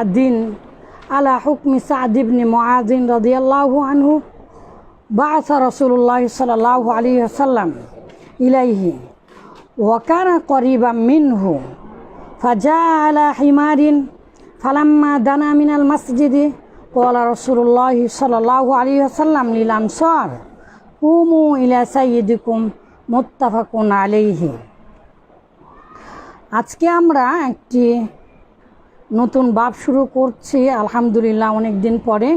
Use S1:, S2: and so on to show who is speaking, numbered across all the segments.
S1: الدين على حكم سعد بن معاذ رضي الله عنه بعث رسول الله صلى الله عليه وسلم إليه وكان قريبا منه فجاء على حمار فلما دنا من المسجد قال رسول الله صلى الله عليه وسلم للأنصار قوموا إلى سيدكم متفق عليه আজকে আমরা একটি নতুন বাপ শুরু করছি, আলহামদুলিল্লাহ অনেক দিন পরে।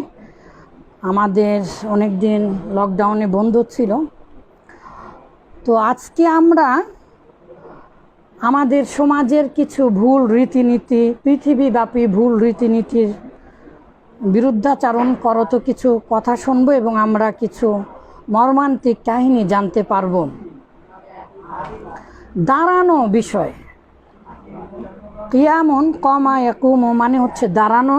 S1: আমাদের অনেক দিন লকডাউনে বন্ধ ছিল। তো আজকে আমরা আমাদের সমাজের কিছু ভুল রীতিনীতি, পৃথিবীব্যাপী ভুল রীতিনীতির বিরুদ্ধাচারণ করত কিছু কথা শুনব এবং আমরা কিছু মর্মান্তিক কাহিনী জানতে পারব। দাঁড়ানো বিষয়। কিয়ামন কমা একুম মানে হচ্ছে দাঁড়ানো।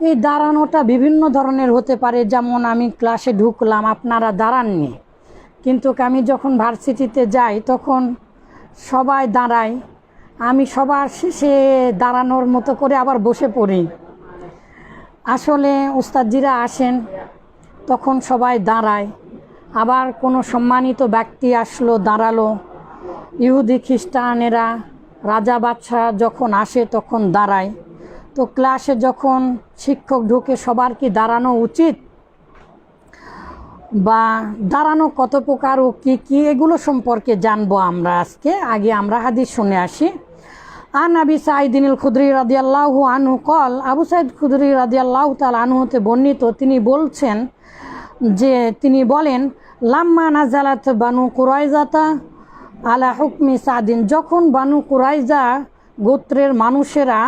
S1: এই দাঁড়ানোটা বিভিন্ন ধরনের হতে পারে, যেমন আমি ক্লাসে ঢুকলাম, আপনারা দাঁড়াননি। কিন্তু আমি যখন ভার্সিটিতে যাই, তখন সবাই দাঁড়ায়। আমি সবার শেষে দাঁড়ানোর মতো করে আবার বসে পড়ি। আসলে উস্তাদজিরা আসেন, তখন সবাই দাঁড়ায়। আবার কোনো সম্মানিত ব্যক্তি আসলো, দাঁড়াল। ইহুদি খ্রিস্টানেরা রাজা বাদশাহ যখন আসে, তখন দাঁড়ায়। তো ক্লাসে যখন শিক্ষক ঢুকে, সবার কি দাঁড়ানো উচিত? বা দাঁড়ানো কত প্রকার ও কী কী, এগুলো সম্পর্কে জানব আমরা আজকে। আগে আমরা হাদিস শুনে আসি। আন আবি সাইদিনুল খুদরি রাদিয়াল্লাহু আনহু কল, আবু সাইদ খুদরি রাদিয়াল্লাহু তাল আনহুতে বর্ণিত, তিনি বলছেন যে, তিনি বলেন, লাম্মা নাজালাত বানু কুরাইজাতা আলা হুকমি সাদিন, যখন বানু কুরাইজা গোত্রের মানুষেরা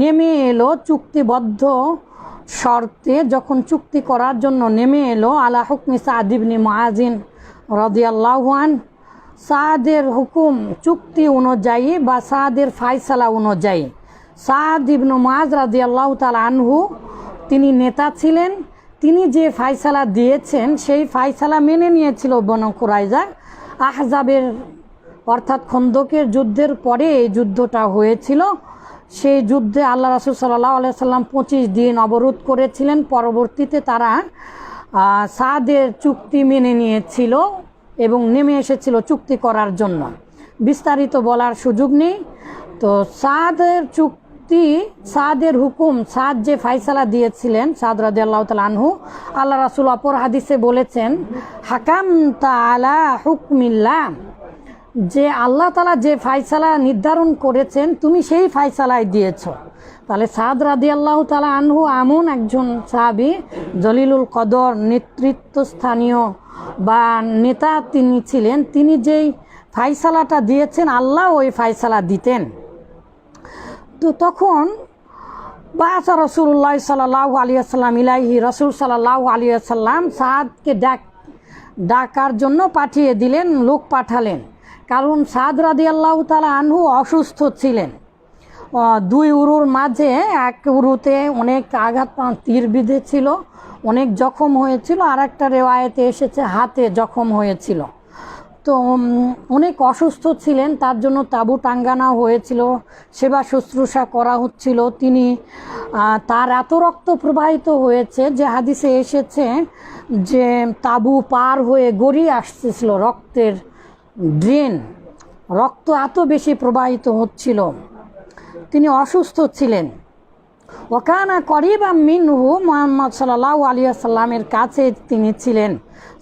S1: নেমে এলো চুক্তিবদ্ধ শর্তে, যখন চুক্তি করার জন্য নেমে এলো আলা হুকমি সাদিবনি মাহাজিন রদিয়াল্লাহান সাদের হুকুম চুক্তি অনুযায়ী বা সাদের ফাইসালা অনুযায়ী। সাদ ইবনু মাজ রাজি আল্লাহ তাল আনহু, তিনি নেতা ছিলেন, তিনি যে ফাইসালা দিয়েছেন, সেই ফাইসালা মেনে নিয়েছিল বন কুরাইজা। আহজাবের অর্থাৎ খন্দকের যুদ্ধের পরে এই যুদ্ধটা হয়েছিল, সেই যুদ্ধে আল্লাহ রাসুল সাল্লাহ আলিয়া সাল্লাম পঁচিশ দিন অবরোধ করেছিলেন। পরবর্তীতে তারা সাদের চুক্তি মেনে নিয়েছিল এবং নেমে এসেছিল চুক্তি করার জন্য। বিস্তারিত বলার সুযোগ নেই। তো সাদের চুক্তি, সাদের হুকুম, সাদ যে ফাইসালা দিয়েছিলেন, সাদ রাজি আল্লাহ আনহু, আল্লাহ রাসুল অপর হাদিসে বলেছেন হাকাম তা আলা হুকমিল্লা যে আল্লাহ তালা যে ফাইসালা নির্ধারণ করেছেন, তুমি সেই ফাইসালায় দিয়েছ। তাহলে সাদ রাদি আল্লাহ তালা আনহু এমন একজন সাহাবি, জলিলুল কদর নেতৃত্ব স্থানীয় বা নেতা তিনি ছিলেন, তিনি যেই ফাইসালাটা দিয়েছেন, আল্লাহ ওই ফাইসালা দিতেন। তো তখন বাসা রসুল্লাহ সাল্লাহ আলিয়াল্লাম ইলাহি রসুল সাল্লাহ আলিয়াল্লাম সাদকে ডাক, ডাকার জন্য পাঠিয়ে দিলেন, লোক পাঠালেন। কারণ সাদ রাদি আল্লাহ তালা আনহু অসুস্থ ছিলেন। দুই উরুর মাঝে, এক উরুতে অনেক আঘাত তীর বিঁধেছিল, অনেক জখম হয়েছিল আর একটা রেওয়ায়তে এসেছে, হাতে জখম হয়েছিল। তো অনেক অসুস্থ ছিলেন, তার জন্য তাবু টাঙ্গানো হয়েছিল, সেবা শুশ্রূষা করা হচ্ছিল। তিনি তার এত রক্ত প্রবাহিত হয়েছে যে হাদিসে এসেছে যে তাবু পার হয়ে গড়িয়ে আসতেছিল রক্তের ড্রেন রক্ত এত বেশি প্রবাহিত হচ্ছিল। তিনি অসুস্থ ছিলেন। ওকানা করিবা মিনহু মোহাম্মদ সাল্লাহ আলিয়া সাল্লামের কাছে তিনি ছিলেন।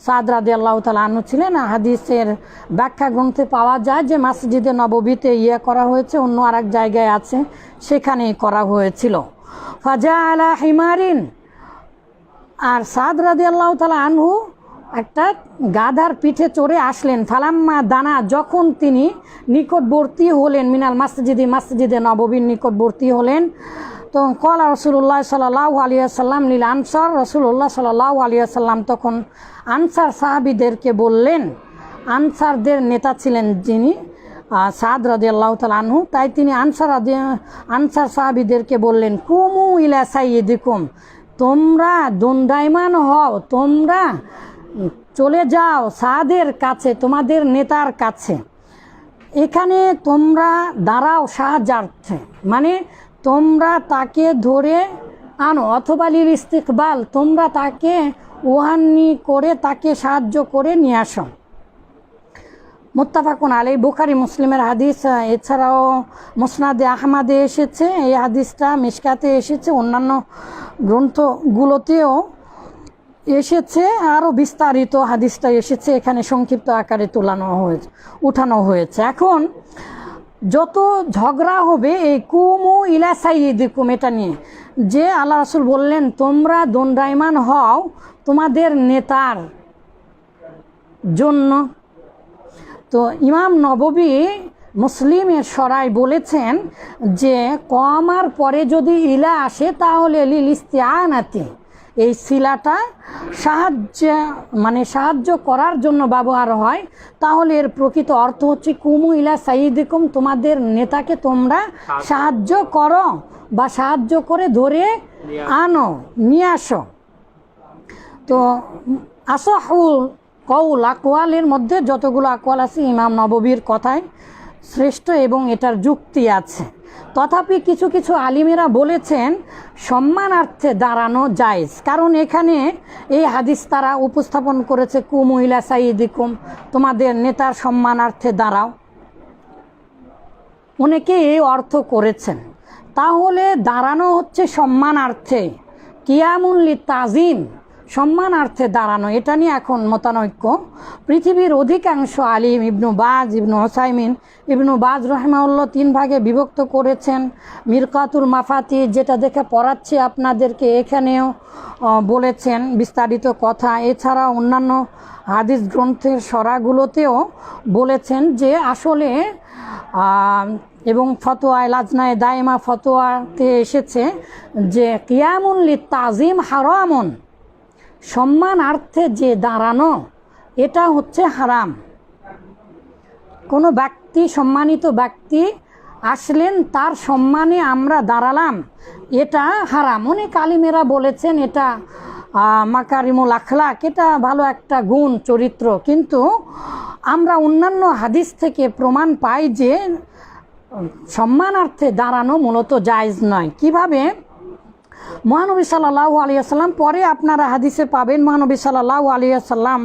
S1: সাদ রাদি আল্লাহ তালু ছিলেন। হাদিসের ব্যাখ্যা গ্রন্থে পাওয়া যায় যে মাসজিদে নববীতে ইয়ে করা হয়েছে, অন্য আর এক জায়গায় আছে, সেখানেই করা হয়েছিল। ফাজা আলা হিমারিন। আর সাদ রাদি আল্লাহ তালা আনহু একটা গাধার পিঠে চড়ে আসলেন। ফালাম্মা দানা, যখন তিনি নিকটবর্তী হলেন, মিনাল মাসজিদি, মাসজিদে নববীর নিকটবর্তী হলেন, তো কলা রসুল্লাহ সাল্লাহ আলিয়াল্লাম লীল আনসার রসুল্লাহ সাল্লাহ আলিয়াল্লাম তখন আনসার সাহাবিদেরকে বললেন, আনসারদের নেতা ছিলেন যিনি সাদ রাজি আল্লাহ তাল আনহু, তাই তিনি আনসার আনসার সাহাবিদেরকে বললেন, কুমু ইলা সাইয়েদিকুম তোমরা দণ্ডায়মান হও, তোমরা চলে যাও সাদের কাছে, তোমাদের নেতার কাছে। এখানে তোমরা দাঁড়াও সাহায্যার্থে। মানে তোমরা তাকে ধরে আনো, অথবা লিল ইস্তিকবাল, তোমরা তাকে ওহানি করে তাকে সাহায্য করে নিয়ে আসো। মুত্তাফাকুন আলী বুখারি, মুসলিমের হাদিস, এছাড়াও মুসনাদে আহমাদে এসেছে। এই হাদিসটা মিশকাতে এসেছে। অন্যান্য গ্রন্থগুলোতেও এসেছে আরও বিস্তারিত হাদিসটা এসেছে, এখানে সংক্ষিপ্ত আকারে তোলানো হয়েছে, উঠানো হয়েছে। এখন, যত ঝগড়া হবে, এই কুমু ইলা সাইদিকুম এটা নিয়ে, যে আল্লাহ রাসুল বললেন, তোমরা দণ্ডায়মান হও তোমাদের নেতার জন্য। তো ইমাম নববী মুসলিমের সরাই বলেছেন যে কমার পরে যদি ইলা আসে, তাহলে লিল ইস্তিয়ানাতি এই শিলাটা সাহায্য মানে সাহায্য করার জন্য ব্যবহার হয়। তাহলে এর প্রকৃত অর্থ হচ্ছে কুমু ইলা সাইদিকুম তোমাদের নেতাকে তোমরা সাহায্য করো বা সাহায্য করে ধরে আনো নিয়ে আসো। তো আসহুল কৌল আকওয়ালের মধ্যে যতগুলো আকওয়াল আছে ইমাম নববীর কথায় শ্রেষ্ঠ এবং এটার যুক্তি আছে। তথাপি কিছু কিছু আলিমেরা বলেছেন, সম্মানার্থে দাঁড়ানো জায়েজ। কারণ এখানে এই হাদিস তারা উপস্থাপন করেছে কুমহিলা সাইদিকুম তোমাদের নেতার সম্মানার্থে দাঁড়াও। অনেকে এই অর্থ করেছেন। তাহলে দাঁড়ানো হচ্ছে সম্মানার্থে। কিয়ামুল্লি তাজিম সম্মানার্থে দাঁড়ানো, এটা নিয়ে এখন মতানৈক্য। পৃথিবীর অধিকাংশ আলিম ইবনু বাজ, ইবনু হোসাইমিন ইবনু বাজ রহমাউল্লাহ তিন ভাগে বিভক্ত করেছেন। মিরকাতুল মাফাতি, যেটা দেখে পড়াচ্ছি আপনাদেরকে এখানেও বলেছেন বিস্তারিত কথা। এছাড়া অন্যান্য হাদিস গ্রন্থের সরাগুলোতেও বলেছেন যে আসলে এবং ফতোয়ায়, লাজনায় দায়মা ফতোয়াতে এসেছে যে কিয়ামুল্লি তাজিম হারামন। সম্মানার্থে যে দাঁড়ানো, এটা হচ্ছে হারাম। কোনো ব্যক্তি, সম্মানিত ব্যক্তি আসলেন, তার সম্মানে আমরা দাঁড়ালাম, এটা হারাম। অনেক আলিমেরা বলেছেন, এটা মাকারিমুল আখলাক, এটা ভালো একটা গুণ, চরিত্র। কিন্তু আমরা অন্যান্য হাদিস থেকে প্রমাণ পাই যে, সম্মানার্থে দাঁড়ানো মূলত জায়জ নয়। কীভাবে? মহানবী সাল্লাহ আলিয়াল্লাম পরে আপনারা হাদিসে পাবেন, মহানবী সাল্লাহ আলিয়াল্লাম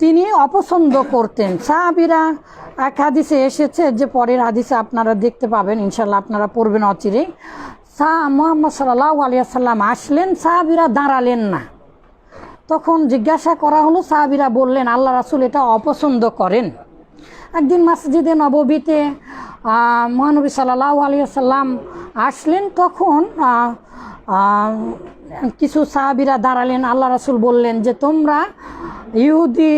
S1: তিনি অপছন্দ করতেন। সাহাবিরা এক হাদিসে এসেছে যে পরের হাদিসে আপনারা দেখতে পাবেন ইনশাল্লাহ আপনারা পড়বেন অচিরে সা, মোহাম্মদ সাল্লাহ আলিয়াল্লাম আসলেন, সাহাবিরা দাঁড়ালেন না। তখন জিজ্ঞাসা করা হলো, সাহাবিরা বললেন, আল্লাহ রাসুল এটা অপছন্দ করেন। একদিন মসজিদে নববীতে মহানবী সাল্লাহ আলিয়াল্লাম আসলেন তখন কিছু সাহাবিরা দাঁড়ালেন, আল্লাহ রাসুল বললেন যে তোমরা ইহুদি,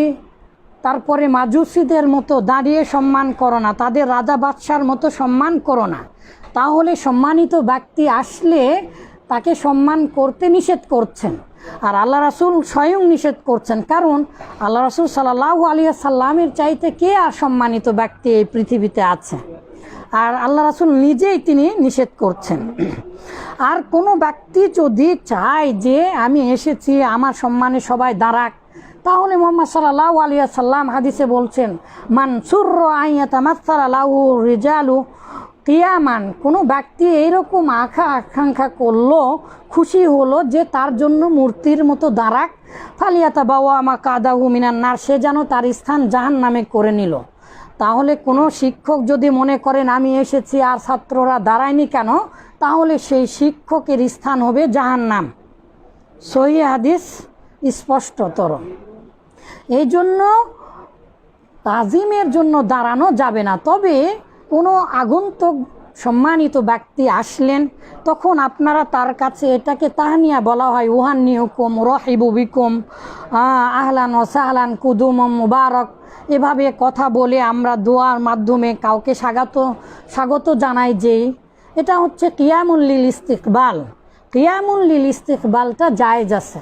S1: তারপরে মাজুসিদের মতো দাঁড়িয়ে সম্মান করো না, তাদের রাজা বাদশার মতো সম্মান করো না। তাহলে সম্মানিত ব্যক্তি আসলে তাকে সম্মান করতে নিষেধ করছেন। আর আল্লাহ রাসুল স্বয়ং নিষেধ করছেন। কারণ আল্লাহ রাসুল সাল্লাহ আলিয়া সাল্লামের চাইতে কে আর সম্মানিত ব্যক্তি এই পৃথিবীতে আছে? আর আল্লাহ রাসুল নিজেই তিনি নিষেধ করছেন। আর কোনো ব্যক্তি যদি চায় যে আমি এসেছি, আমার সম্মানে সবাই দাঁড়াক, তাহলে মোহাম্মদ সাল্লাহ আলিয়া সাল্লাম হাদিসে বলছেন মানসুর আইয়া আইয়াতামাসালাহু রিজালু কিয়ামান, কোনো ব্যক্তি এইরকম আখা আকাঙ্ক্ষা করল, খুশি হলো যে তার জন্য মূর্তির মতো দাঁড়াক ফালিয়াতা বাবা আমা কাদাহু মিনান্নার সে যেন তার স্থান জাহান নামে করে নিল। তাহলে কোনো শিক্ষক যদি মনে করেন, আমি এসেছি আর ছাত্ররা দাঁড়ায়নি কেন? তাহলে সেই শিক্ষকের স্থান হবে জাহান্নাম। সহি হাদিস স্পষ্টতর। এই জন্য তাজিমের জন্য দাঁড়ানো যাবে না। তবে কোনো আগন্তুক সম্মানিত ব্যক্তি আসলেন তখন আপনারা তার কাছে এটাকে তাহানিয়া বলা হয় উহান্নিহুকুম রহিবু বিকুম আহ, আহলান ও সাহলান কুদুম মুবারক। এভাবে কথা বলে আমরা দোয়ার মাধ্যমে কাউকে স্বাগত স্বাগত জানাই যে এটা হচ্ছে কিয়ামুল্লিল ইস্তিকবাল। কিয়ামুল্লিল ইস্তিকবালটা জায়েজ আছে।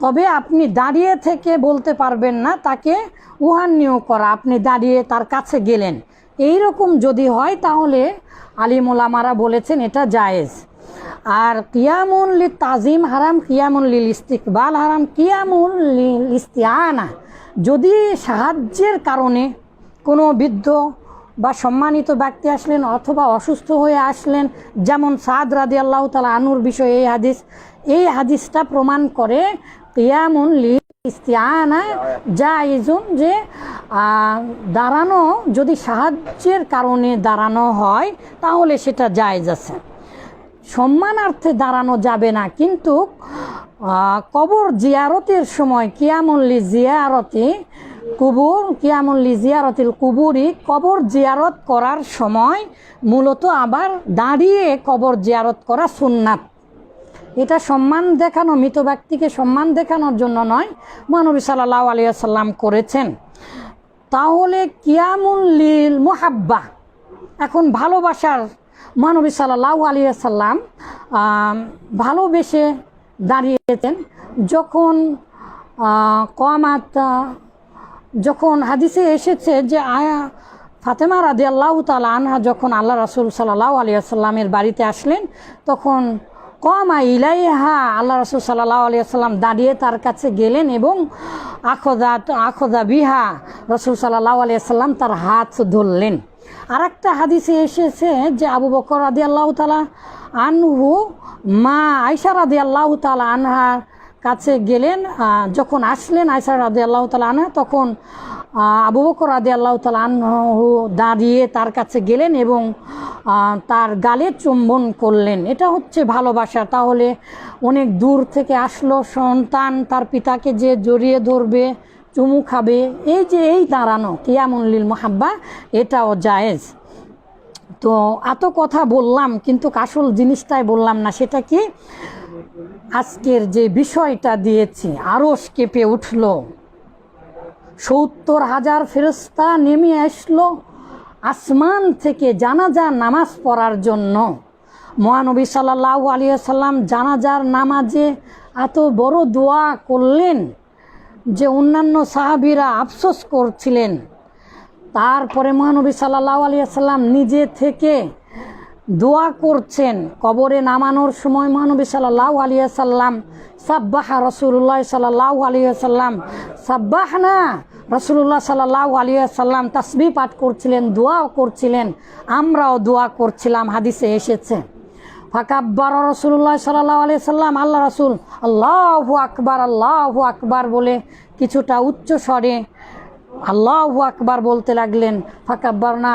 S1: তবে আপনি দাঁড়িয়ে থেকে বলতে পারবেন না তাকে উহান্নিও করা। আপনি দাঁড়িয়ে তার কাছে গেলেন। এই রকম যদি হয় তাহলে আলিমুলামারা বলেছেন এটা জায়েজ। আর কিয়ামুল লি তাজিম হারাম কিয়ামুল লিল ইস্তিকবাল হারাম কিয়ামুল লিল ইস্তিয়ানা যদি সাহায্যের কারণে কোনো বৃদ্ধ বা সম্মানিত ব্যক্তি আসলেন অথবা অসুস্থ হয়ে আসলেন, যেমন সাদ রাদি আল্লাহ তালা আনুর বিষয়ে এই হাদিস, এই হাদিসটা প্রমাণ করে কিয়ামুন লি ইস্তিয়ানা জাইজুন যে দাঁড়ানো, যদি সাহায্যের কারণে দাঁড়ানো হয়, তাহলে সেটা জায়েজ আছে। সম্মানার্থে দাঁড়ানো যাবে না, কিন্তু কবর জিয়ারতের সময় কিয়ামল্লি জিয়ারতে কুবুর, কিয়ামল্লি জিয়ারতিল কুবুরি কবর জিয়ারত করার সময় মূলত আবার দাঁড়িয়ে কবর জিয়ারত করা সুন্নাত। এটা সম্মান দেখানো, মৃত ব্যক্তিকে সম্মান দেখানোর জন্য নয় মহানবী সাল্লাহ আলিয়া সাল্লাম করেছেন। তাহলে কিয়ামুল লিল মোহাব্বা, এখন ভালোবাসার মহানবী সাল্লাহ আলিয়া সাল্লাম ভালোবেসে দাঁড়িয়েছেন যখন কমাত যখন হাদিসে এসেছে যে আয়া, ফাতেমা রাদি আল্লাহ তালা আনহা যখন আল্লাহ রাসুল সাল্লাহ আলিয়া সাল্লামের বাড়িতে আসলেন, তখন কমা ইলাইহা, আল্লাহ রসুল সাল্লাহ আলিয়াল্লাম দাঁড়িয়ে তার কাছে গেলেন এবং আখদা আখদা বিহা, রসুল সাল্লাহ আলিয়াল্লাম তার হাত ধরলেন। আর একটা হাদিসে এসেছে যে আবু বকর রাদি আল্লাহ তালা আনহু, মা আয়সা রাদি আল্লাহ তালা আনহার কাছে গেলেন যখন আসলেন আয়সা রাদি আল্লাহ তালা আনহা, তখন আবু বকর রাদি আল্লাহ তালা দাঁড়িয়ে তার কাছে গেলেন এবং তার গালে চুম্বন করলেন। এটা হচ্ছে ভালোবাসা। তাহলে অনেক দূর থেকে আসলো সন্তান, তার পিতাকে যে জড়িয়ে ধরবে, চুমু খাবে, এই যে এই দাঁড়ানো কিয়ামুল্লিল মোহাব্বা, এটাও জায়েজ। তো এত কথা বললাম, কিন্তু আসল জিনিসটাই বললাম না, সেটা কি? আজকের যে বিষয়টা দিয়েছি আরস কেঁপে উঠল। সত্তর হাজার ফেরস্তা নেমে আসলো আসমান থেকে জানাজার নামাজ পড়ার জন্য। মহানবী সাল্লাহ আলিয়া সাল্লাম জানাজার নামাজে এত বড় দোয়া করলেন যে অন্যান্য সাহাবিরা আফসোস করছিলেন। তারপরে মহানবী সাল্লাহ আলিয়া সাল্লাম নিজে থেকে দোয়া করছেন। কবরে নামানোর সময় মহানবী সাল্লাহ আলিয়া সাল্লাম সাব্বাহা রসুল্লাহ সাল্লাহ আলিয়া সাল্লাম সাব্বাহ না রসুল্লাহ সাল্লাহ আলিয়া সাল্লাম তাসবি পাঠ করছিলেন, দোয়াও করছিলেন, আমরাও দোয়া করছিলাম, হাদিসে এসেছে। ফাকাব্বার রসুল্লাহ সাল্লাহ আলিয়া সাল্লাম আল্লাহ রসুল, আল্লাহু আকবার আল্লাহু আকবার বলে কিছুটা উচ্চ স্বরে আল্লাহু আকবার বলতে লাগলেন ফাকাব্বার না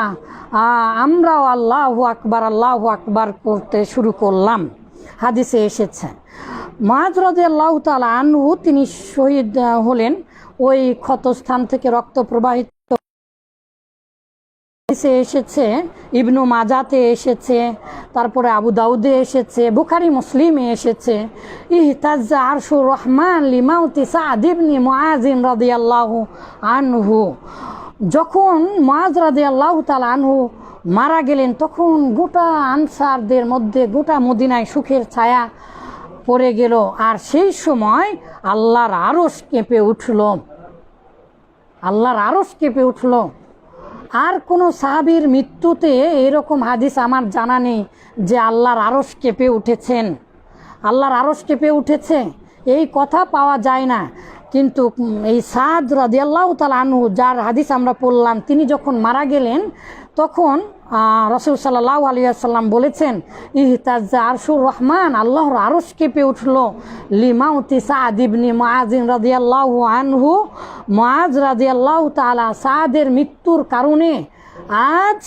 S1: আমরাও আল্লাহ আকবার আল্লাহ আকবার করতে শুরু করলাম। হাদিসে এসেছে। মাহাজ আল্লাহ তালা আনহু, তিনি শহীদ হলেন। ওই ক্ষতস্থান থেকে রক্ত প্রবাহিত হাদিসে এসেছে, ইবনু মাজাতে এসেছে, তারপরে আবু দাউদে এসেছে, বুখারি, মুসলিমে এসেছে। ইহতাজ্জা আরশুর রহমান লিমাউতি সাদ ইবনি মুআজিন রাদিয়াল্লাহু আনহু। যখন মুআজ রাদিয়াল্লাহু তাআলা আনহু মারা গেলেন, তখন গোটা আনসারদের মধ্যে গোটা মদিনায় সুখের ছায়া পড়ে গেল। আর সেই সময় আল্লাহর আরশ কেঁপে উঠল। আল্লাহর আরশ কেঁপে উঠল। আর কোনো সাহাবির মৃত্যুতে এরকম হাদিস আমার জানা নেই যে আল্লাহর আরস কেঁপে উঠেছেন। আল্লাহর আরস কেঁপে উঠেছে, এই কথা পাওয়া যায় না। কিন্তু এই সাদ রাজিয়াল্লাহ তাল আনু যার হাদিস আমরা পড়লাম, তিনি যখন মারা গেলেন, তখন রসুল সাল্লাহ আলিয়াল্লাম বলেছেন ইহতাজ আরশুর রহমান, আল্লাহর আরস কেঁপে উঠল। লিমাউতি সাদ ইবনি মাজিন রাদিয়াল্লাহু আনহু। মাজ রাদিয়াল্লাহু তাআলা সাদের মৃত্যুর কারণে আজ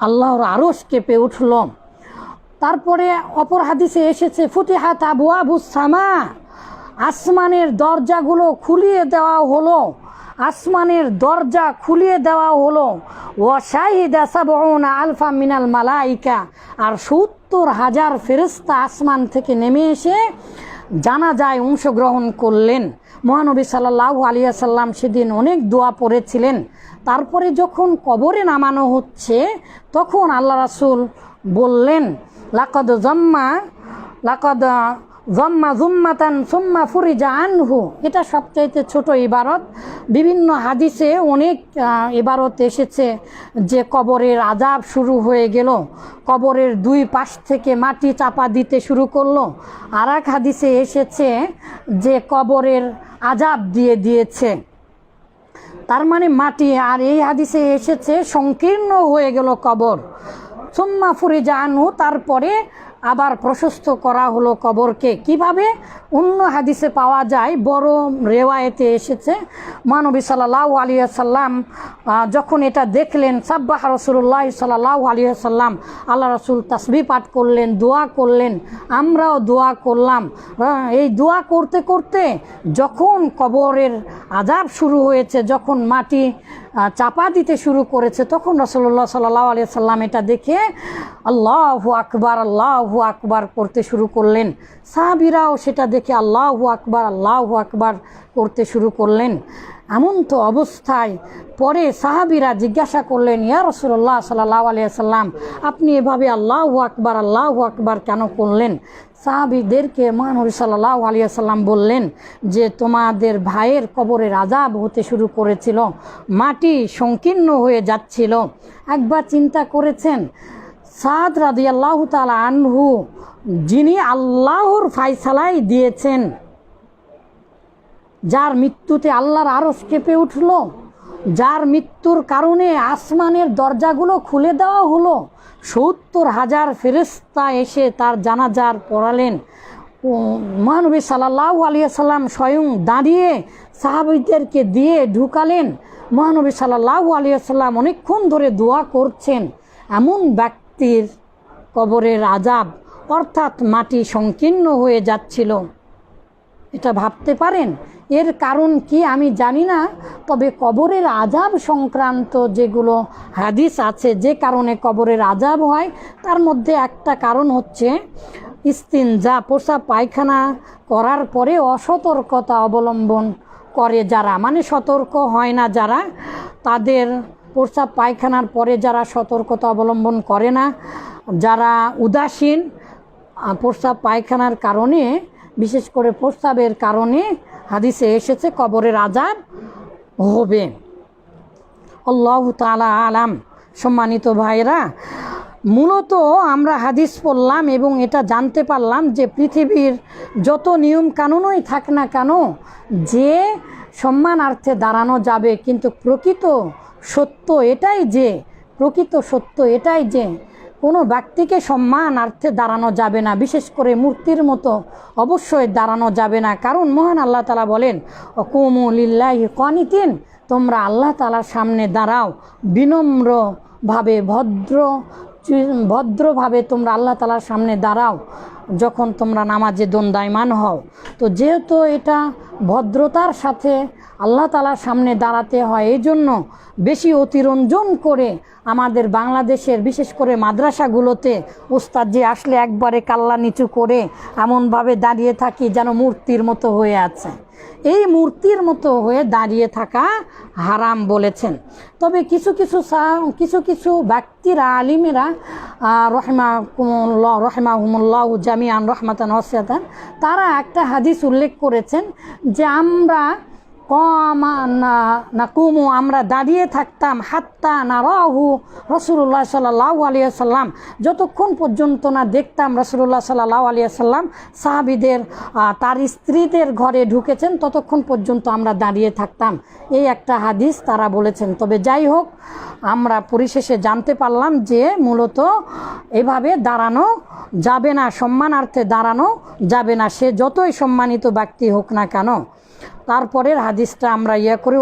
S1: আল্লাহর আরস কেঁপে উঠল। তারপরে অপর হাদিসে এসেছে, ফুতিহাত আবু আবু সামা। আসমানের দরজাগুলো খুলিয়ে দেওয়া হলো। আসমানের দরজা খুলিয়ে দেওয়া হলো। ও শাহিদ আলফা মিনাল মালাইকা। আর সত্তর হাজার ফেরিস্তা আসমান থেকে নেমে এসে জানা যায় অংশগ্রহণ করলেন। মহানবী সাল্লাহ আলিয়া সাল্লাম সেদিন অনেক দোয়া পড়েছিলেন। তারপরে যখন কবরে নামানো হচ্ছে, তখন আল্লাহ রাসুল বললেন, লাকদ জম্মা, লাকদ জম্মা জুম্মাতান সুম্মা ফুরিজা আনহু। এটা সবচাইতে ছোট ইবারত। বিভিন্ন হাদিসে অনেক ইবারত এসেছে যে কবরের আজাব শুরু হয়ে গেল, কবরের দুই পাশ থেকে মাটি চাপা দিতে শুরু করল। আর এক হাদিসে এসেছে যে কবরের আজাব দিয়ে দিয়েছে। তার মানে মাটি, আর এই হাদিসে এসেছে, সংকীর্ণ হয়ে গেল কবর। সুম্মা ফুরে জানু তারপরে আবার প্রশস্ত করা হলো কবরকে। কীভাবে? অন্য হাদিসে পাওয়া যায়, বড় রেওয়ায়েতে এসেছে। মানবী সাল্লাহ আলিয়া সাল্লাম যখন এটা দেখলেন, সাব্বাহ রসুল্লাহ সাল্লাহ আলিয়া সাল্লাম আল্লাহ রসুল তাসবি পাঠ করলেন, দোয়া করলেন, আমরাও দোয়া করলাম। এই দোয়া করতে করতে যখন কবরের আজাব শুরু হয়েছে, যখন মাটি চাপা দিতে শুরু করেছে, তখন রসল্লাহ সাল্লাহ আলিয়া সাল্লাম এটা দেখে আল্লাহু আকবার আল্লাহু আকবার করতে শুরু করলেন। সাহাবিরাও সেটা দেখে আল্লাহু আকবার আল্লাহু আকবার করতে শুরু করলেন। এমন তো অবস্থায় পরে সাহাবিরা জিজ্ঞাসা করলেন, ইয়া রসুল্লাহ সাল্লাহ আলিয়া সাল্লাম আপনি এভাবে আল্লাহু আকবার আল্লাহু আকবার কেন করলেন? সাহাবিদেরকে মহানবী সাল্লাহ আলিয়া সাল্লাম বললেন যে, তোমাদের ভাইয়ের কবরের আজাব হতে শুরু করেছিল, মাটি সংকীর্ণ হয়ে যাচ্ছিল। একবার চিন্তা করেছেন, সাদ রাদি আল্লাহ তালা আনহু, যিনি আল্লাহর ফাইসালাই দিয়েছেন, যার মৃত্যুতে আল্লাহর আরস কেঁপে উঠল। যার মৃত্যুর কারণে আসমানের দরজাগুলো খুলে দেওয়া হলো। সত্তর হাজার ফেরেস্তা এসে তার জানাজার পড়ালেন। মহানবী সাল্লাহ আলিয়া সাল্লাম স্বয়ং দাঁড়িয়ে সাহাবিদেরকে দিয়ে ঢুকালেন। মহানবী সাল্লাহ আলিয়া সাল্লাম অনেকক্ষণ ধরে দোয়া করছেন। এমন ব্যক্তির কবরের আজাব অর্থাৎ মাটি সংকীর্ণ হয়ে যাচ্ছিল। এটা ভাবতে পারেন? এর কারণ কি আমি জানি না, তবে কবরের আজাব সংক্রান্ত যেগুলো হাদিস আছে, যে কারণে কবরের আজাব হয়, তার মধ্যে একটা কারণ হচ্ছে ইস্তিনজা, পোষা পায়খানা করার পরে অসতর্কতা অবলম্বন করে যারা। মানে সতর্ক হয় না যারা, তাদের প্রস্রাব পায়খানার পরে যারা সতর্কতা অবলম্বন করে না, যারা উদাসীন প্রস্রাব পায়খানার কারণে, বিশেষ করে প্রস্রাবের কারণে হাদিসে এসেছে, কবরের আজাব হবে। আল্লাহ তালা আলাম। সম্মানিত ভাইরা মূলত আমরা হাদিস পড়লাম এবং এটা জানতে পারলাম যে পৃথিবীর যত নিয়ম কানুনই থাক না কেন, যে সম্মানার্থে দাঁড়ানো যাবে, কিন্তু প্রকৃত সত্য এটাই যে, প্রকৃত সত্য এটাই যে কোনো ব্যক্তিকে সম্মানার্থে দাঁড়ানো যাবে না, বিশেষ করে মূর্তির মতো অবশ্যই দাঁড়ানো যাবে না। কারণ মহান আল্লাহ তালা বলেন অকুমুলিল্লাহি কনিতিন তোমরা আল্লাহ তালার সামনে দাঁড়াও, বিনম্রভাবে, ভদ্র ভদ্রভাবে তোমরা আল্লাহ তালার সামনে দাঁড়াও যখন তোমরা নামাজে দণ্ডায়মান হও। তো যেহেতু এটা ভদ্রতার সাথে আল্লাহ তালার সামনে দাঁড়াতে হয় এই জন্য বেশি অতিরঞ্জন করে আমাদের বাংলাদেশের বিশেষ করে মাদ্রাসাগুলোতে উস্তাদ যে আসলে একবারে কাল্লা নিচু করে এমনভাবে দাঁড়িয়ে থাকি যেন মূর্তির মতো হয়ে আছে। এই মূর্তির মতো হয়ে দাঁড়িয়ে থাকা হারাম বলেছেন। তবে কিছু কিছু কিছু কিছু ব্যক্তিরা, আলিমেরা রহমা কুমুল্লাহ রহমা হুমুল্লাহ জামিয়ান রহমাতান হসিয়াতান তারা একটা হাদিস উল্লেখ করেছেন যে আমরা না না কুমু, আমরা দাঁড়িয়ে থাকতাম, হাত্তা না রাহু রসুল্লাহ সাল্লাহ আলিয়া সাল্লাম যতক্ষণ পর্যন্ত না দেখতাম রসুল্লাহ সাল্লাহ আলিয়া সাল্লাম সাহাবিদের তার স্ত্রীদের ঘরে ঢুকেছেন, ততক্ষণ পর্যন্ত আমরা দাঁড়িয়ে থাকতাম। এই একটা হাদিস তারা বলেছেন। তবে যাই হোক, আমরা পরিশেষে জানতে পারলাম যে মূলত এভাবে দাঁড়ানো যাবে না, সম্মানার্থে দাঁড়ানো যাবে না। সে যতই সম্মানিত ব্যক্তি হোক না কেন তারপরের হাদিসটা আমরা ইয়ে করে।